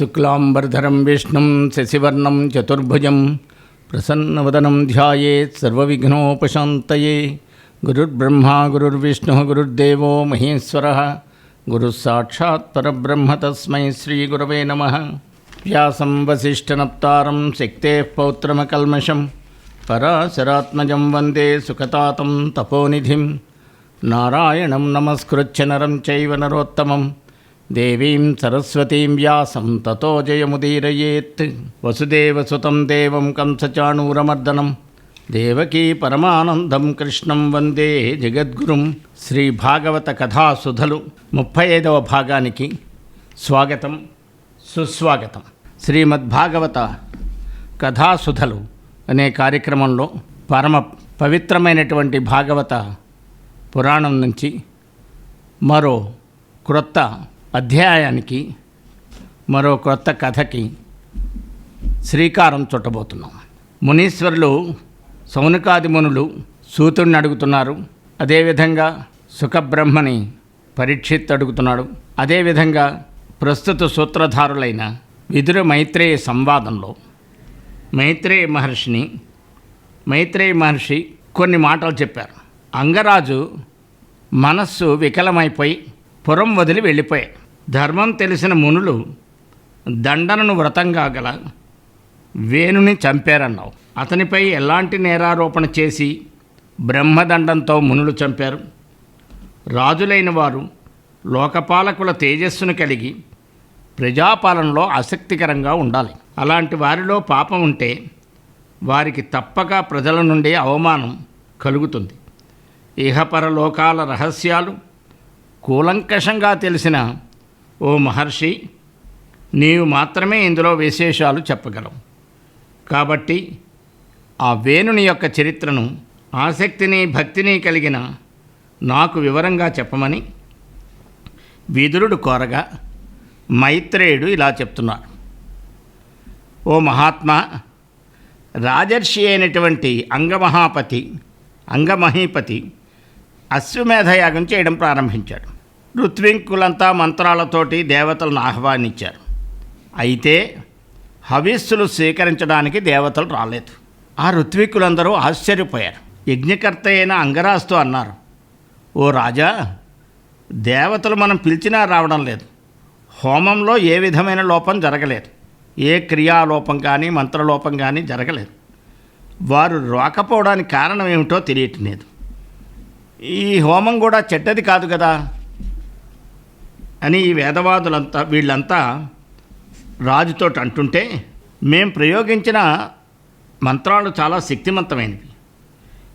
शुक्लाम्बरधरं, विष्णु शशिवर्णम चतुर्भुज प्रसन्न वदनम सर्वविघ्नोपशान्तये। गुरुर्ब्रह्मा, गुरुर्विष्णुः, गुरुर्देवो महेश्वरः। गुरुः साक्षात् परब्रह्म तस्मै श्रीगुरवे नमः। व्यासं, वसिष्ठनप्तारं, शक्तेः पौत्रमकल्मषं, पराशरात्मजं वंदे सुखतातं नारायण नारायणं नमस्कृत्य नरं चैव దేవీం సరస్వతీం వ్యాసం తతో జయముదీరయేత్. వసుదేవసుతం దేవం కంసచాణూరమర్దనం. దేవకీ పరమానందం కృష్ణం వందే జగద్గురుం శ్రీ భాగవత కథాసుధలు. ముప్పై ఐదవ భాగానికి స్వాగతం సుస్వాగతం. శ్రీమద్భాగవత కథాసుధలు అనే కార్యక్రమంలో పరమ పవిత్రమైనటువంటి భాగవత పురాణం నుంచి మరో క్రొత్త అధ్యాయానికి మరో కొత్త కథకి శ్రీకారం చుట్టబోతున్నాం. మునీశ్వరులు సౌనకాది మునులు సూతుడిని అడుగుతున్నారు అదేవిధంగా సుఖబ్రహ్మని పరీక్షిత్ అడుగుతున్నాడు. అదేవిధంగా ప్రస్తుత సూత్రధారులైన విదుర మైత్రేయ సంవాదంలో మైత్రేయ మహర్షిని మైత్రేయ మహర్షి కొన్ని మాటలు చెప్పారు. అంగరాజు మనస్సు వికలమైపోయి పురం వదిలి వెళ్ళిపోయాడు. ధర్మం తెలిసిన మునులు దండనను వ్రతంగా గల వేణుని చంపారన్నావు. అతనిపై ఎలాంటి నేరారోపణ చేసి బ్రహ్మదండంతో మునులు చంపారు? రాజులైన వారు లోకపాలకుల తేజస్సును కలిగి ప్రజాపాలనలో ఆసక్తికరంగా ఉండాలి. అలాంటి వారిలో పాపం ఉంటే వారికి తప్పక ప్రజల నుండి అవమానం కలుగుతుంది. ఇహపరలోకాల రహస్యాలు కూలంకషంగా తెలిసిన ఓ మహర్షి నీవు మాత్రమే ఇందులో విశేషాలు చెప్పగలవు. కాబట్టి ఆ వేణుని యొక్క చరిత్రను ఆసక్తిని భక్తిని కలిగిన నాకు వివరంగా చెప్పమని విదురుడు కోరగా మైత్రేయుడు ఇలా చెప్తున్నారు ఓ మహాత్మా రాజర్షి అయినటువంటి అంగమహాపతి అంగమహీపతి అశ్వమేధయాగం చేయడం ప్రారంభించాడు. ఋత్వింకులంతా మంత్రాలతోటి దేవతలను ఆహ్వానించారు. అయితే హవిస్సులు స్వీకరించడానికి దేవతలు రాలేదు. ఆ ఋత్వికులందరూ ఆశ్చర్యపోయారు. యజ్ఞకర్త అయిన అంగరాజుతో అన్నారు ఓ రాజా దేవతలు మనం పిలిచినా రావడం లేదు. హోమంలో ఏ విధమైన లోపం జరగలేదు. ఏ క్రియాలోపం కానీ మంత్రలోపం కానీ జరగలేదు. వారు రాకపోవడానికి కారణం ఏమిటో తెలియటం లేదు. ఈ హోమం కూడా చెడ్డది కాదు కదా? అని ఈ వేదవాదులంతా వీళ్ళంతా రాజుతో అంటుంటే మేం ప్రయోగించిన మంత్రాలు చాలా శక్తివంతమైనవి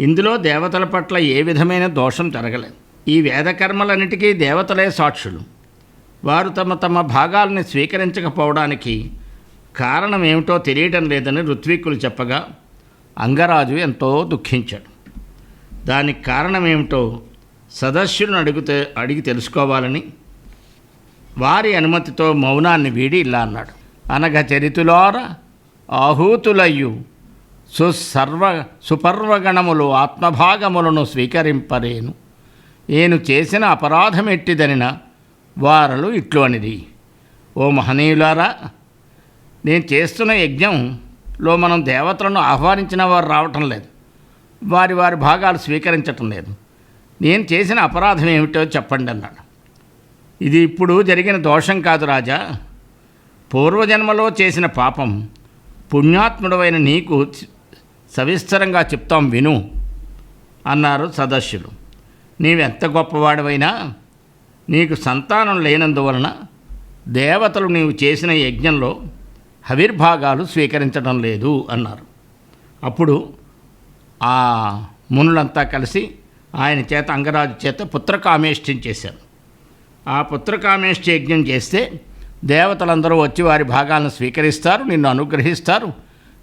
ఇందులో దేవతల పట్ల ఏ విధమైన దోషం జరగలేదు. ఈ వేదకర్మలన్నిటికీ దేవతలే సాక్షులు. వారు తమ తమ భాగాలను స్వీకరించకపోవడానికి కారణం ఏమిటో తెలియటం లేదని ఋత్విక్కులు చెప్పగా అంగరాజు ఎంతో దుఃఖించాడు. దానికి కారణం ఏమిటో అడిగితే అడిగి తెలుసుకోవాలని వారి అనుమతితో మౌనాన్ని వీడి ఇలా అన్నాడు. అనగ చరితులార ఆహూతులయ్యు సుసర్వ సుపర్వగణములు ఆత్మభాగములను స్వీకరింపరేను. నేను చేసిన అపరాధమెట్టిదనిన వారలు ఇట్లు అనిది ఓ మహనీయులారా నేను చేస్తున్న యజ్ఞంలో మనం దేవతలను ఆహ్వానించిన వారు రావటం లేదు. వారి వారి భాగాలు స్వీకరించటం లేదు. నేను చేసిన అపరాధం ఏమిటో చెప్పండి అన్నాడు. ఇది ఇప్పుడు జరిగిన దోషం కాదు రాజా. పూర్వజన్మలో చేసిన పాపం పుణ్యాత్ముడవైన నీకు సవిస్తరంగా చెప్తాం విను అన్నారు సదస్యులు నీవెంత గొప్పవాడివైనా నీకు సంతానం లేనందువలన దేవతలు నీవు చేసిన యజ్ఞంలో హవిర్భాగాలు స్వీకరించడం లేదు అన్నారు. అప్పుడు ఆ మునులంతా కలిసి ఆయన చేత అంగరాజు చేత పుత్రకామేష్టం చేశారు ఆ పుత్రకామేష్టి యజ్ఞం చేస్తే దేవతలందరూ వచ్చి వారి భాగాలను స్వీకరిస్తారు నిన్ను అనుగ్రహిస్తారు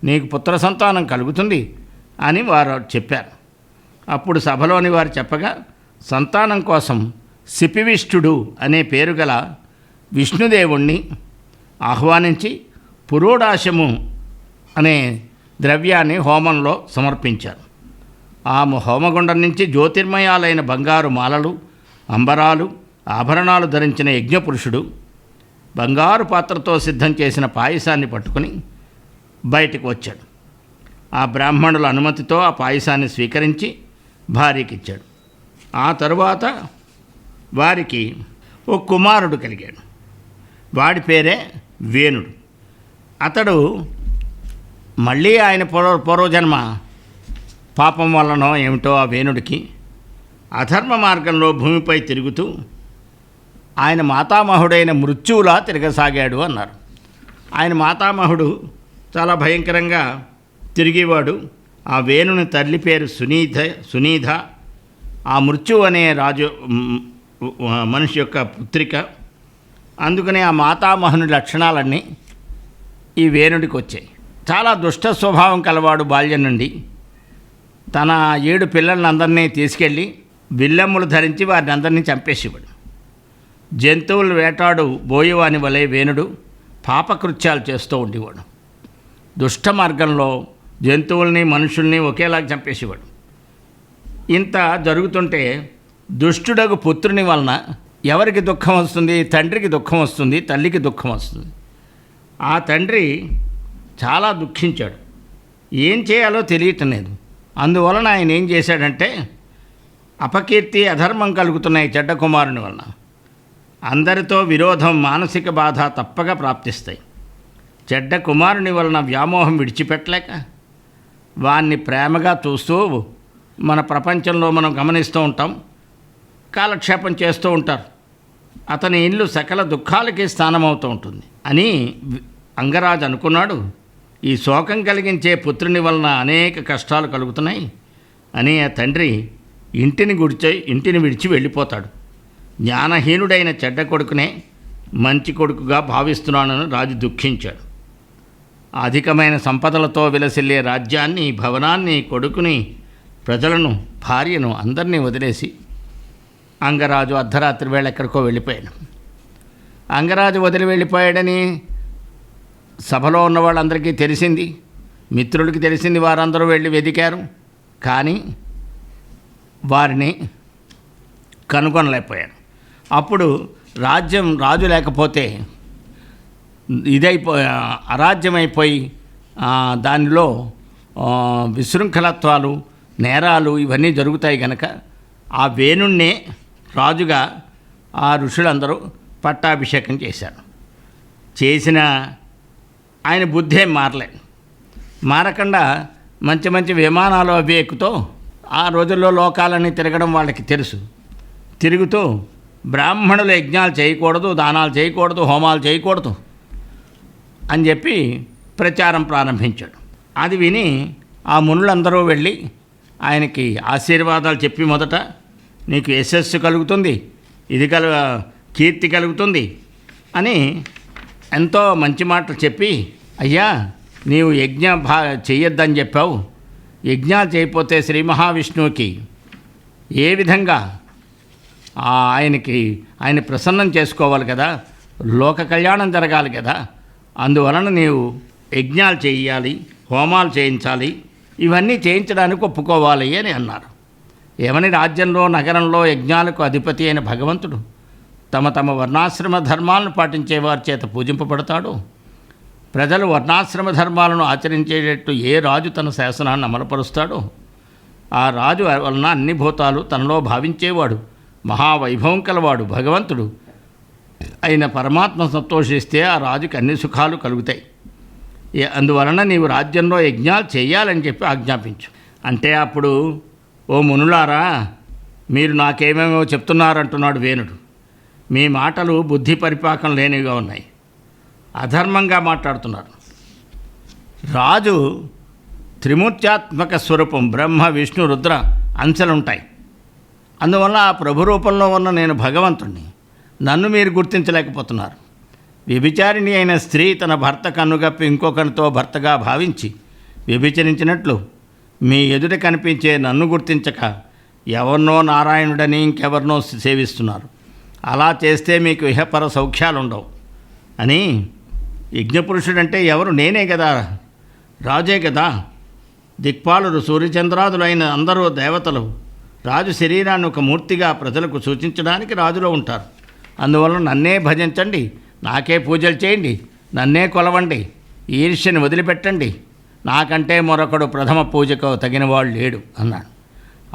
నీకు పుత్ర సంతానం కలుగుతుంది అని వారు చెప్పారు. అప్పుడు సభలోని వారు చెప్పగా సంతానం కోసం సిపివిష్ఠుడు అనే పేరు గల విష్ణుదేవుణ్ణి ఆహ్వానించి పురోడాశము అనే ద్రవ్యాన్ని హోమంలో సమర్పించారు. ఆ హోమగుండం నుంచి జ్యోతిర్మయాలైన బంగారు మాలలు అంబరాలు ఆభరణాలు ధరించిన యజ్ఞపురుషుడు బంగారు పాత్రతో సిద్ధం చేసిన పాయసాన్ని పట్టుకుని బయటకు వచ్చాడు. ఆ బ్రాహ్మణుల అనుమతితో ఆ పాయసాన్ని స్వీకరించి భార్యకిచ్చాడు ఆ తరువాత వారికి ఓ కుమారుడు కలిగాడు. వాడి పేరే వేణుడు. అతడు మళ్ళీ ఆయన పూర్వ పూర్వజన్మ. పాపం వలనో ఏమిటో ఆ వేణుడికి అధర్మ మార్గంలో భూమిపై తిరుగుతూ ఆయన మాతామహుడైన మృత్యువులా తిరగసాగాడు అన్నారు. ఆయన మాతామహుడు చాలా భయంకరంగా తిరిగేవాడు. ఆ వేణుని తల్లి పేరు సునీధ సునీధ. ఆ మృత్యు అనే రాజు మనిషి యొక్క పుత్రిక. అందుకని ఆ మాతామహుని లక్షణాలన్నీ ఈ వేణుడికి వచ్చాయి. చాలా దుష్ట స్వభావం కలవాడు బాల్యం నుండి. తన ఏడు పిల్లల్ని అందరినీ తీసుకెళ్ళి విల్లెమ్ములు ధరించి వారిని అందరినీ చంపేసేవాడు. జంతువులు వేటాడు బోయవాని వలె వేణుడు పాపకృత్యాలు చేస్తూ ఉండేవాడు. దుష్ట మార్గంలో జంతువుల్ని మనుషుల్ని ఒకేలాగా చంపేసేవాడు. ఇంత జరుగుతుంటే దుష్టుడగు పుత్రుని వలన ఎవరికి దుఃఖం వస్తుంది? తండ్రికి దుఃఖం వస్తుంది తల్లికి దుఃఖం వస్తుంది. ఆ తండ్రి చాలా దుఃఖించాడు. ఏం చేయాలో తెలియటం లేదు అందువలన ఆయన ఏం చేశాడంటే అపకీర్తి అధర్మం కలుగుతున్నాయి చెడ్డ కుమారుని వలన. అందరితో విరోధం మానసిక బాధ తప్పక ప్రాప్తిస్తాయి. చెడ్డ కుమారుని వలన వ్యామోహం విడిచిపెట్టలేక వాన్ని ప్రేమగా చూస్తూ మన ప్రపంచంలో మనం గమనిస్తూ ఉంటాం. కాలక్షేపం చేస్తూ ఉంటారు. అతని ఇల్లు సకల దుఃఖాలకి స్థానమవుతూ ఉంటుంది. అని అంగరాజు అనుకున్నాడు. ఈ శోకం కలిగించే పుత్రుని వలన అనేక కష్టాలు కలుగుతున్నాయి. అని ఆ తండ్రి ఇంటిని గుడిచే ఇంటిని విడిచి వెళ్ళిపోతాడు. జ్ఞానహీనుడైన చెడ్డ కొడుకునే మంచి కొడుకుగా భావిస్తున్నానని రాజు దుఃఖించాడు. అధికమైన సంపదలతో విలసిల్లే రాజ్యాన్ని భవనాన్ని కొడుకుని ప్రజలను భార్యను అందరినీ వదిలేసి అంగరాజు అర్ధరాత్రి వేళ ఎక్కడికో వెళ్ళిపోయాడు. అంగరాజు వదిలి వెళ్ళిపోయాడని సభలో ఉన్న వాళ్ళందరికీ తెలిసింది. మిత్రులకి తెలిసింది వారందరూ వెళ్ళి వెదికారు. కానీ వారిని కనుగొనలేకపోయాడు. అప్పుడు రాజ్యం రాజు లేకపోతే ఇదైపో అరాజ్యమైపోయి దానిలో విశృంఖలత్వాలు నేరాలు ఇవన్నీ జరుగుతాయి కనుక ఆ వేణుణ్ణే రాజుగా ఆ ఋషులందరూ పట్టాభిషేకం చేశారు. చేసిన ఆయన బుద్ధి ఏం మారకుండా మంచి మంచి విమానాలు అవి ఎక్కుతూ ఆ రోజుల్లో లోకాలని తిరగడం వాళ్ళకి తెలుసు. తిరుగుతూ బ్రాహ్మణులు యజ్ఞాలు చేయకూడదు దానాలు చేయకూడదు హోమాలు చేయకూడదు అని చెప్పి ప్రచారం ప్రారంభించాడు. అది విని ఆ మునులందరూ వెళ్ళి ఆయనకి ఆశీర్వాదాలు చెప్పి మొదట నీకు యశస్సు కలుగుతుంది ఇది కల కీర్తి కలుగుతుంది అని ఎంతో మంచి మాటలు చెప్పి అయ్యా నీవు యజ్ఞ భా చెయ్యొద్దని చెప్పావు. యజ్ఞాలు చేయకపోతే శ్రీ మహావిష్ణువుకి ఏ విధంగా ఆయనకి ఆయన ప్రసన్నం చేసుకోవాలి కదా. లోక కళ్యాణం జరగాలి కదా. అందువలన నీవు యజ్ఞాలు చేయాలి హోమాలు చేయించాలి ఇవన్నీ చేయించడానికి ఒప్పుకోవాలి అని అన్నారు. ఏమని రాజ్యంలో నగరంలో యజ్ఞాలకు అధిపతి అయిన భగవంతుడు తమ తమ వర్ణాశ్రమ ధర్మాలను పాటించే వారి చేత పూజింపబడతాడు. ప్రజలు వర్ణాశ్రమ ధర్మాలను ఆచరించేటట్టు ఏ రాజు తన శాసనాన్ని అమలుపరుస్తాడో? ఆ రాజు వలన అన్ని భూతాలు తనలో భావించేవాడు. మహావైభవం కలవాడు భగవంతుడు. అయిన పరమాత్మ సంతోషిస్తే ఆ రాజుకి అన్ని సుఖాలు కలుగుతాయి. అందువలన నీవు రాజ్యంలో యజ్ఞాలు చేయాలని చెప్పి ఆజ్ఞాపించు. అంటే అప్పుడు ఓ మునులారా మీరు నాకేమేమో చెప్తున్నారంటున్నాడు వేణుడు. మీ మాటలు బుద్ధి పరిపాకం లేనివిగా ఉన్నాయి. అధర్మంగా మాట్లాడుతున్నారు రాజు త్రిమూర్త్యాత్మక స్వరూపం బ్రహ్మ విష్ణు రుద్ర అంశలుంటాయి. అందువల్ల ఆ ప్రభు రూపంలో ఉన్న నేను భగవంతుణ్ణి. నన్ను మీరు గుర్తించలేకపోతున్నారు. వ్యభిచారిణి అయిన స్త్రీ తన భర్త కన్నుగప్పి ఇంకొకరితో భర్తగా భావించి వ్యభిచరించినట్లు మీ ఎదుట కనిపించే నన్ను గుర్తించక ఎవరినో నారాయణుడని ఇంకెవరినో సేవిస్తున్నారు. అలా చేస్తే మీకు ఇహపర సౌఖ్యాలు ఉండవు అని యజ్ఞపురుషుడంటే ఎవరు? నేనే కదా రాజే కదా దిక్పాలుడు సూర్యచంద్రాదులైన అందరూ దేవతలు రాజు శరీరాన్ని ఒక మూర్తిగా ప్రజలకు సూచించడానికి రాజులో ఉంటారు. అందువల్ల నన్నే భజించండి నాకే పూజలు చేయండి నన్నే కొలవండి ఈర్ష్యని వదిలిపెట్టండి. నాకంటే మరొకడు ప్రథమ పూజకు తగినవాడు లేడు అన్నాడు.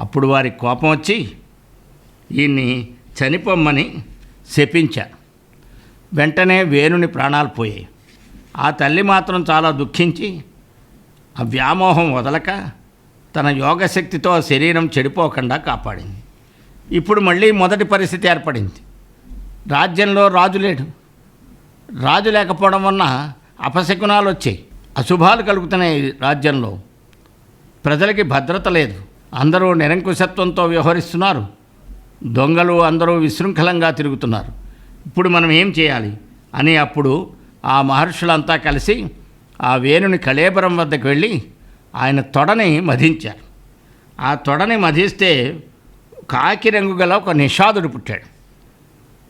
అప్పుడు వారికి కోపం వచ్చి ఈయన్ని చనిపోమ్మని శపించారు వెంటనే వేణుని ప్రాణాలు పోయాయి. ఆ తల్లి మాత్రం చాలా దుఃఖించి ఆ వ్యామోహం వదలక తన యోగశక్తితో శరీరం చెడిపోకుండా కాపాడింది. ఇప్పుడు మళ్ళీ మొదటి పరిస్థితి ఏర్పడింది. రాజ్యంలో రాజు లేడు. రాజు లేకపోవడం వలన అపశకునాలు వచ్చాయి. అశుభాలు కలుగుతున్నాయి రాజ్యంలో. ప్రజలకి భద్రత లేదు. అందరూ నిరంకుశత్వంతో వ్యవహరిస్తున్నారు. దొంగలు అందరూ విశృంఖలంగా తిరుగుతున్నారు. ఇప్పుడు మనం ఏం చేయాలి? అని అప్పుడు ఆ మహర్షులంతా కలిసి ఆ వేణుని కళేబరం వద్దకు వెళ్ళి ఆయన తొడని మధించారు ఆ తొడని మధిస్తే కాకి రంగు గల ఒక నిషాదుడు పుట్టాడు.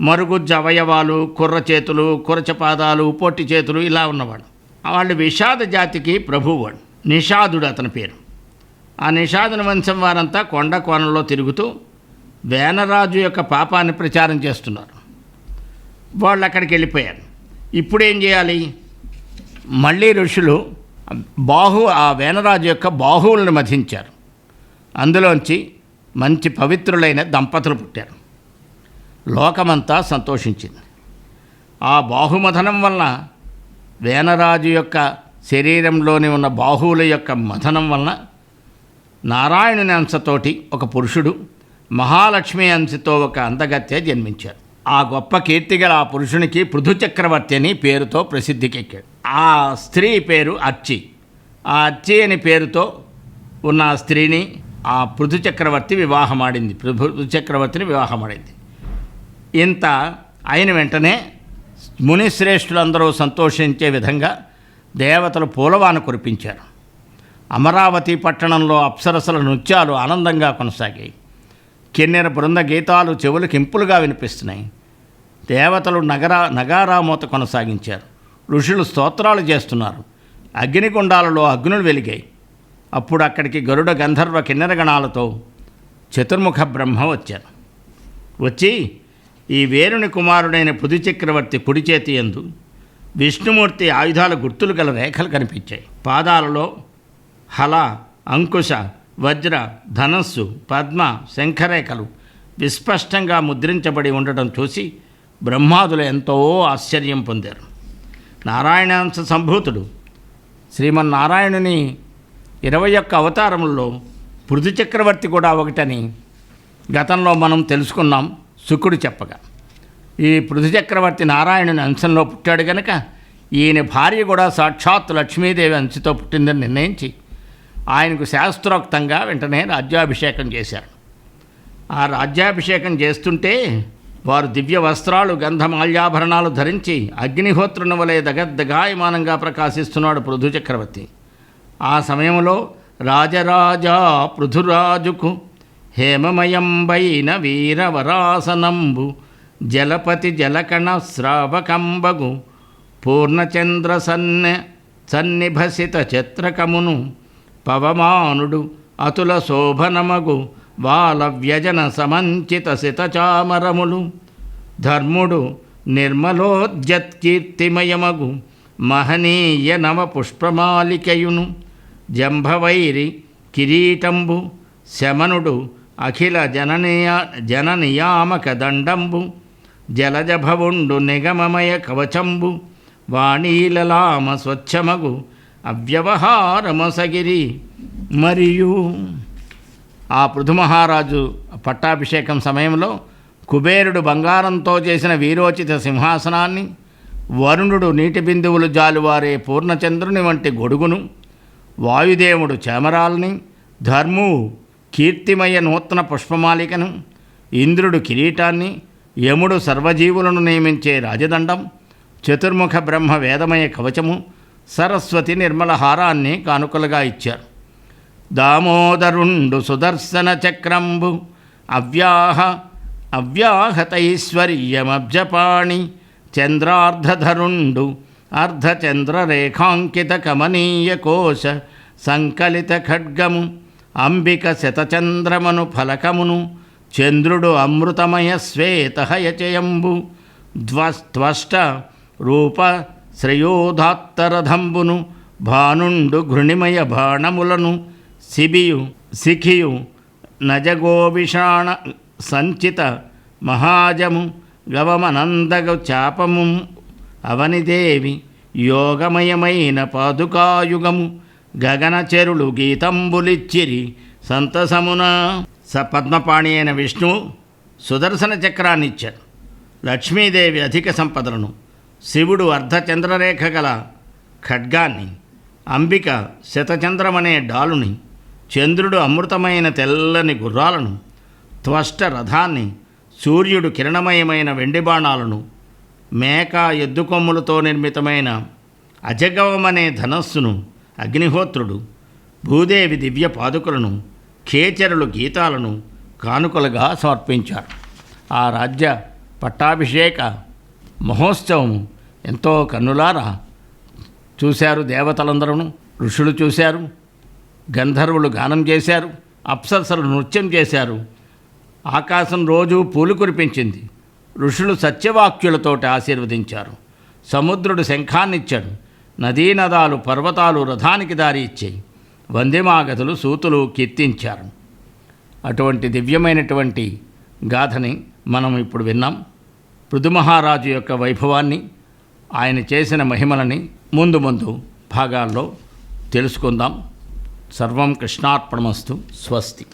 మరుగుజ్జు అవయవాలు కుర్ర చేతులు కురచ పాదాలు పొట్టి చేతులు ఇలా ఉన్నవాడు. వాళ్ళు విషాద జాతికి ప్రభువాడు నిషాదుడు అతని పేరు. ఆ నిషాదుని వంశం వారంతా కొండ కోణంలో తిరుగుతూ వేనరాజు యొక్క పాపాన్ని ప్రచారం చేస్తున్నారు. వాళ్ళు అక్కడికి వెళ్ళిపోయారు. ఇప్పుడేం చేయాలి? మళ్ళీ ఋషులు బాహు ఆ వేనరాజు యొక్క బాహువులను మధించారు. అందులోంచి మంచి పవిత్రులైన దంపతులు పుట్టారు. లోకమంతా సంతోషించింది. ఆ బాహుమథనం వలన వేనరాజు యొక్క శరీరంలోని ఉన్న బాహువుల యొక్క మథనం వలన నారాయణుని అంశతోటి ఒక పురుషుడు మహాలక్ష్మి అంశతో ఒక అందగత్య జన్మించారు. ఆ గొప్ప కీర్తిగల ఆ పురుషునికి పృథు చక్రవర్తి అని పేరుతో ప్రసిద్ధికెక్కాడు. ఆ స్త్రీ పేరు అర్చి. ఆ అర్చి అని పేరుతో ఉన్న ఆ స్త్రీని ఆ పృథు చక్రవర్తి వివాహమాడింది. పృథు చక్రవర్తిని వివాహమాడింది. ఇంత అయిన వెంటనే మునిశ్రేష్ఠులందరూ సంతోషించే విధంగా దేవతలు పూలవాన కురిపించారు. అమరావతి పట్టణంలో అప్సరసల నృత్యాలు ఆనందంగా కొనసాగాయి. కిన్నెర బృంద గీతాలు చెవులకు ఇంపులుగా వినిపిస్తున్నాయి. దేవతలు నగరా నగారామూత కొనసాగించారు. ఋషులు స్తోత్రాలు చేస్తున్నారు. అగ్నిగుండాలలో అగ్నులు వెలిగాయి. అప్పుడు అక్కడికి గరుడ గంధర్వ కిన్నరగణాలతో చతుర్ముఖ బ్రహ్మ వచ్చారు. వచ్చి ఈ వేరుని కుమారుడైన పుది చక్రవర్తి కుడి చేతి ఎందు విష్ణుమూర్తి ఆయుధాల గుర్తులు గల రేఖలు కనిపించాయి. పాదాలలో హల అంకుశ వజ్ర ధనస్సు పద్మ శంఖరేఖలు విస్పష్టంగా ముద్రించబడి ఉండటం చూసి బ్రహ్మాదులు ఎంతో ఆశ్చర్యం పొందారు. నారాయణాంశ సంభూతుడు. శ్రీమన్నారాయణుని ఇరవై ఒక్క అవతారంలో పృథు చక్రవర్తి కూడా ఒకటని గతంలో మనం తెలుసుకున్నాం శుకుడు చెప్పగా. ఈ పృథు చక్రవర్తి నారాయణుని అంశంలో పుట్టాడు గనక ఈయన భార్య కూడా సాక్షాత్ లక్ష్మీదేవి అంశతో పుట్టిందని నిర్ణయించి ఆయనకు శాస్త్రోక్తంగా వెంటనే రాజ్యాభిషేకం చేశారు ఆ రాజ్యాభిషేకం చేస్తుంటే వారు దివ్య వస్త్రాలు గంధమాల్యాభరణాలు ధరించి అగ్నిహోత్రుని వలె దగద్దగాయమానంగా ప్రకాశిస్తున్నాడు పృథు చక్రవర్తి. ఆ సమయంలో రాజరాజా పృథురాజుకు హేమమయంబైన వీరవరాసనంబు జలపతి జలకణ శ్రావకంబగు పూర్ణచంద్ర సన్నె సన్నిభసిత చిత్రకమును పవమానుడు అతుల శోభనమగు వాల వ్యజన సమంచిత శితచామరములు ధర్ముడు నిర్మలోద్యత్కీర్తిమయమగు మహనీయ నవ పుష్పమాలికయును. జంభవైరి కిరీటంబు శమనుడు అఖిల జననియా జననియామక దండంబు. జలజభవుండు నిగమమయ కవచంబు వాణీలలామ స్వచ్ఛమగు అవ్యవహారమసగిరి మరియు ఆ పృథుమహారాజు పట్టాభిషేకం సమయంలో కుబేరుడు బంగారంతో చేసిన వీరోచిత సింహాసనాన్ని వరుణుడు నీటి బిందువులు జాలువారే పూర్ణచంద్రుని వంటి గొడుగును వాయుదేవుడు చేమరాల్ని ధర్ము కీర్తిమయ నూతన పుష్పమాలికను ఇంద్రుడు కిరీటాన్ని యముడు సర్వజీవులను నియమించే రాజదండం చతుర్ముఖ బ్రహ్మ వేదమయ కవచము సరస్వతి నిర్మల హారాన్ని కానుకలుగా ఇచ్చారు. దామోదరుండు సుదర్శన చక్రంబు. అవ్యాహ అవ్యాహతైశ్వర్యమబ్జపాణి. చంద్రార్ధధరుండు అర్ధచంద్రరేఖాంకిత కమనీయ కోశ సంకలిత ఖడ్గము అంబిక శతచంద్రమను ఫలకమును. చంద్రుడు అమృతమయ శ్వేతహయచయంబు ధ్వస్త్వష్ట రూప శ్రయోధాత్తరథంబును. భానుండు ఘృణిమయ బాణములను. శిబియు శిఖియు నజగోవిషాణ సంచిత మహాజము గవమనందగ చాపము అవనిదేవి యోగమయమైన పాదుకాయుగము గగనచెరులు గీతంబులిచ్చిరి సంతసమున. స పద్మపాణి అయిన విష్ణువు సుదర్శన చక్రాన్ని ఇచ్చాడు లక్ష్మీదేవి అధిక సంపదలను శివుడు అర్ధచంద్రరేఖ గల ఖడ్గాన్ని అంబిక శతచంద్రమనే డాలుని చంద్రుడు అమృతమైన తెల్లని గుర్రాలను త్వష్ట రథాన్ని సూర్యుడు కిరణమయమైన వెండి బాణాలను మేక ఎద్దుకొమ్ములతో నిర్మితమైన అజగవమనే ధనస్సును అగ్నిహోత్రుడు భూదేవి దివ్య పాదుకలను ఖేచరులు గీతాలను కానుకలుగా సమర్పించారు. ఆ రాజ్య పట్టాభిషేక మహోత్సవం ఎంతో కన్నులారా. చూశారు దేవతలందరూ ఋషులు చూశారు. గంధర్వులు గానం చేశారు అప్సరసలు నృత్యం చేశారు. ఆకాశం రోజు పూలు కురిపించింది. ఋషులు సత్యవాక్యులతోటి ఆశీర్వదించారు. సముద్రుడు శంఖాన్నిచ్చాడు. నదీనదాలు పర్వతాలు రథానికి దారి ఇచ్చాయి. వందిమాగతులు సూతులు కీర్తించారు. అటువంటి దివ్యమైనటువంటి గాథని మనం ఇప్పుడు విన్నాం. పృథుమహారాజు యొక్క వైభవాన్ని ఆయన చేసిన మహిమలని ముందు ముందు భాగాల్లో తెలుసుకుందాం. సర్వం కృష్ణార్పణమస్తు. స్వస్తి.